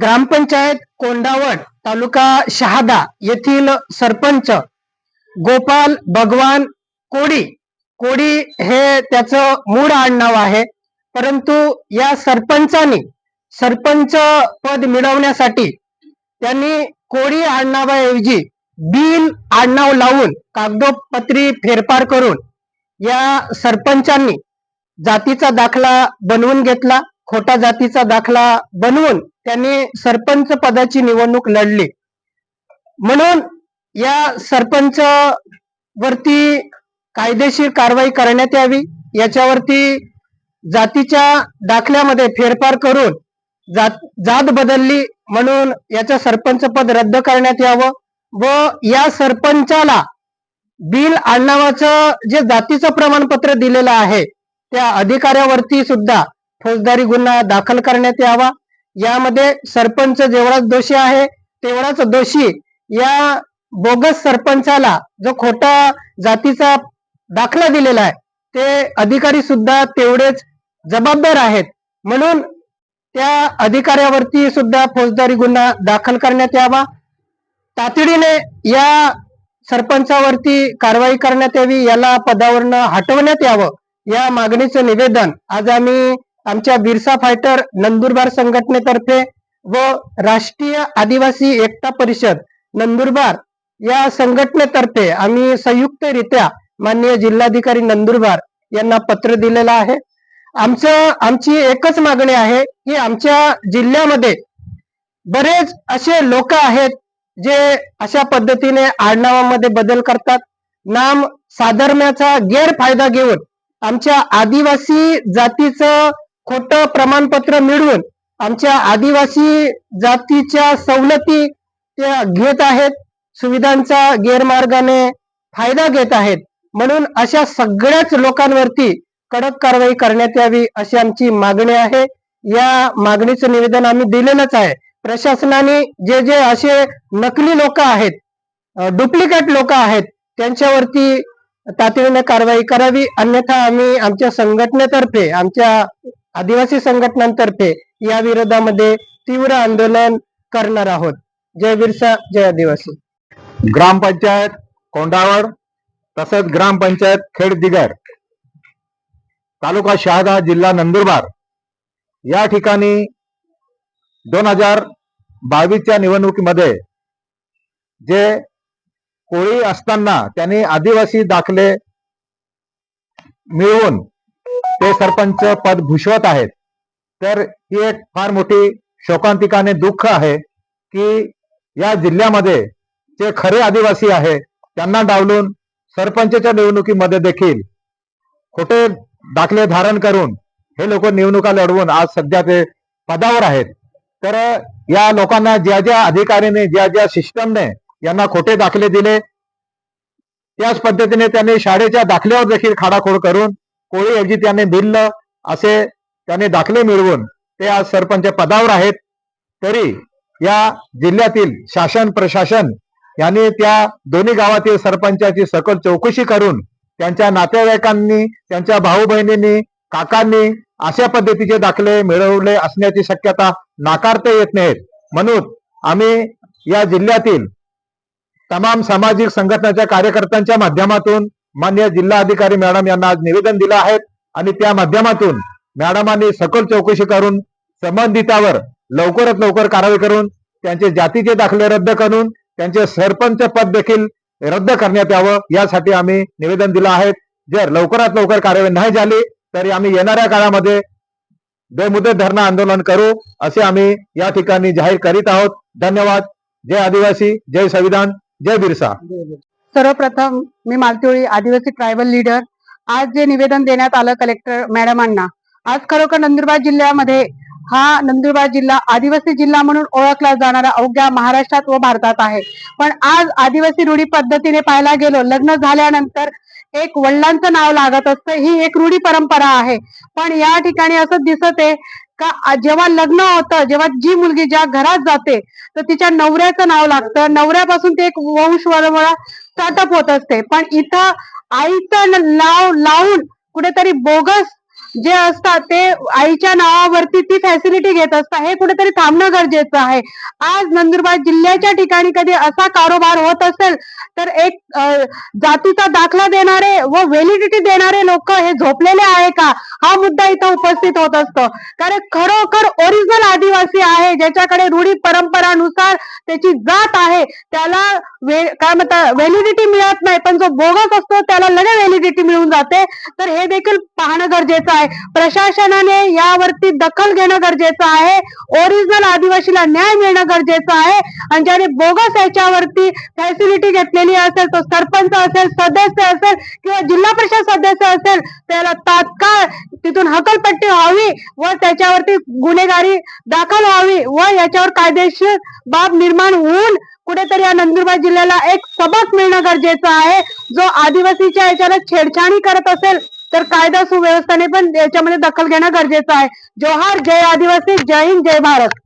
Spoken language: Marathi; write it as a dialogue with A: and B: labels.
A: ग्रामपंचायत कोंडावड तालुका शहादा येथील सरपंच गोपाल भगवान कोडी. कोडी हे त्याचं मूळ आडनाव आहे. परंतु या सरपंचानी सरपंच पद मिळवण्यासाठी त्यांनी कोडी आडनावाऐवजी बिल आडनाव लावून कागदोपत्री फेरफार करून या सरपंचांनी जातीचा दाखला बनवून घेतला. खोटा जातीचा दाखला बनवून त्यांनी सरपंच पदाची निवडणूक लढली. म्हणून या सरपंच वरती कायदेशीर कारवाई करण्यात यावी. याच्यावरती जातीच्या दाखल्यामध्ये फेरफार करून जात जात बदलली म्हणून याचं सरपंच पद रद्द करण्यात यावं व या सरपंचाला बिल आडनावाचं जे जातीचं प्रमाणपत्र दिलेलं आहे त्या अधिकाऱ्यावरती सुद्धा फौजदारी गुन्हा दाखल करण्यात यावा. यामध्ये सरपंच जेवढाच दोषी आहे तेवढाच दोषी या बोगस सरपंचाला जो खोटा जातीचा दाखला दिलेला आहे ते अधिकारी सुद्धा तेवढेच जबाबदार आहेत. म्हणून त्या अधिकाऱ्यावरती सुद्धा फौजदारी गुन्हा दाखल करण्यात यावा. तातडीने या सरपंचावरती कारवाई करण्यात यावी याला पदावरनं हटवण्यात यावं या मागणीचं निवेदन आज आम्ही आमच्या बिरसा फायटर नंदुरबार संघटनेतर्फे व राष्ट्रीय आदिवासी एकता परिषद नंदुरबार या संघटनेतर्फे आम्ही संयुक्तरित्या माननीय जिल्हाधिकारी नंदुरबार यांना पत्र दिलेलं आहे. आमचं आमची एकच मागणी आहे की आमच्या जिल्ह्यामध्ये बरेच असे लोक आहेत जे अशा पद्धतीने आडनावामध्ये बदल करतात. नाम साधर्म्याचा गैरफायदा घेऊन आमच्या आदिवासी जातीचं खोटं प्रमाणपत्र मिळवून आमच्या आदिवासी जातीच्या सवलती त्या घेत आहेत सुविधांचा गैरमार्गाने फायदा घेत आहेत. म्हणून अशा सगळ्याच लोकांवरती कडक कारवाई करण्यात यावी अशी आमची मागणी आहे. या मागणीचं निवेदन आम्ही दिलेलंच आहे. प्रशासनाने जे जे असे नकली लोक आहेत डुप्लिकेट लोक आहेत त्यांच्यावरती तातडीने कारवाई करावी. अन्यथा आम्ही आमच्या संघटनेतर्फे आमच्या आदिवासी संघटनांतर्फे या विरोधामध्ये तीव्र आंदोलन करणार आहोत. जय बिरसा जय आदिवासी.
B: ग्रामपंचायत कोंडावड तसंच ग्रामपंचायत खेड दिगर तालुका शहादा जिल्हा नंदुरबार या ठिकाणी दोन हजार बावीसच्या निवडणुकीमध्ये जे कोळी असताना त्यांनी आदिवासी दाखले मिळवून ते सरपंच पद भूषवत आहेत. तर ही एक फार मोठी शोकांतिकाने दुःख आहे की या जिल्ह्यामध्ये जे खरे आदिवासी आहे त्यांना डावलून सरपंचच्या निवडणुकीमध्ये देखील खोटे दाखले धारण करून हे लोक निवडणुका लढवून आज सध्या ते पदावर आहेत. तर या लोकांना ज्या ज्या अधिकाऱ्याने ज्या ज्या सिस्टमने यांना खोटे दाखले दिले त्याच पद्धतीने त्यांनी शाळेच्या दाखल्यावर देखील खाडाखोड करून कोळीऐवजी त्याने भिल्ल असे त्यांनी दाखले मिळवून ते आज सरपंच पदावर आहेत. तरी या जिल्ह्यातील शासन प्रशासन यांनी त्या दोन्ही गावातील सरपंचाची सकल चौकशी करून त्यांच्या नातेवाईकांनी त्यांच्या भाऊ बहिणींनी काकांनी अशा पद्धतीचे दाखले मिळवले असण्याची शक्यता नाकारता येत नाहीत. म्हणून आम्ही या जिल्ह्यातील तमाम सामाजिक संघटनाच्या कार्यकर्त्यांच्या माध्यमातून मान्य जिल्हाधिकारी मॅडम यांना आज निवेदन दिलं आहे आणि त्या माध्यमातून मॅडमांनी सखोल चौकशी करून संबंधितावर लवकरात लवकर कारवाई करून त्यांचे जातीचे दाखले रद्द करून त्यांचे सरपंच पद देखील रद्द करण्यात यावं यासाठी आम्ही निवेदन दिलं आहे. जर लवकरात लवकर कारवाई नाही झाली तरी आम्ही येणाऱ्या काळामध्ये बेमुदत धरणं आंदोलन करू असे आम्ही या ठिकाणी जाहीर करीत आहोत. धन्यवाद. जय आदिवासी जय संविधान जय बिरसा.
C: सर्वप्रथम मी मालतीवळी आदिवासी ट्रायबल लीडर आज जे निवेदन देण्यात आलं कलेक्टर मॅडमांना आज खरोखर नंदुरबार जिल्ह्यामध्ये हा नंदुरबार जिल्हा आदिवासी जिल्हा म्हणून ओळखला जाणारा अवघ्या महाराष्ट्रात व भारतात आहे. पण आज आदिवासी रूढी पद्धतीने पाहायला गेलो लग्न झाल्यानंतर एक वडिलांचं नाव लागत असतं ही एक रूढी परंपरा आहे. पण या ठिकाणी असं दिसत आहे का जेव्हा लग्न होतं जेव्हा जी मुलगी ज्या घरात जाते तर तिच्या नवऱ्याचं नाव लागतं. नवऱ्यापासून ते एक वंश परंपरा स्टार्टअप होत असते. पण इथं आईचं नाव लावून कुठेतरी बोगस जे असतात ते आईच्या नावावरती ती फॅसिलिटी घेत असतात. हे कुठेतरी थांबणं गरजेचं आहे. आज नंदुरबार जिल्ह्याच्या ठिकाणी कधी असा कारोबार होत असेल तर एक जातीचा दाखला देणारे व व्हॅलिडिटी देणारे लोक हे झोपलेले आहे का? हा मुद्दा इथं उपस्थित होत असतो. कारण खरोखर ओरिजिनल आदिवासी आहे ज्याच्याकडे रूढी परंपरानुसार त्याची जात आहे त्याला वे- काय म्हणतात व्हॅलिडिटी मिळत नाही पण जो बोगस असतो त्याला लगेच व्हॅलिडिटी मिळून जाते. तर हे देखील पाहणं गरजेचं आहे. प्रशासनाने यावरती दखल घेणं गरजेचं आहे. ओरिजिनल आदिवासीला न्याय मिळणं गरजेचं आहे. आणि ज्याने बोगस याच्यावरती फॅसिलिटी घेतलेली असेल तो सरपंच असेल सदस्य असेल किंवा जिल्हा परिषद सदस्य असेल त्याला तात्काळ तिथून हकलपट्टी व्हावी व त्याच्यावरती गुन्हेगारी दाखल व्हावी व याच्यावर कायदेशीर बाब निर्माण होऊन कुठेतरी या नंदुरबार जिल्ह्याला एक सबक मिळणं गरजेचं आहे. जो आदिवासीच्या याच्याला छेडछाणी करत असेल तर कायदा सुव्यवस्थेने पण याच्यामध्ये दखल घेणं गरजेचं आहे. जोहार जय आदिवासी जय हिंद जय भारत.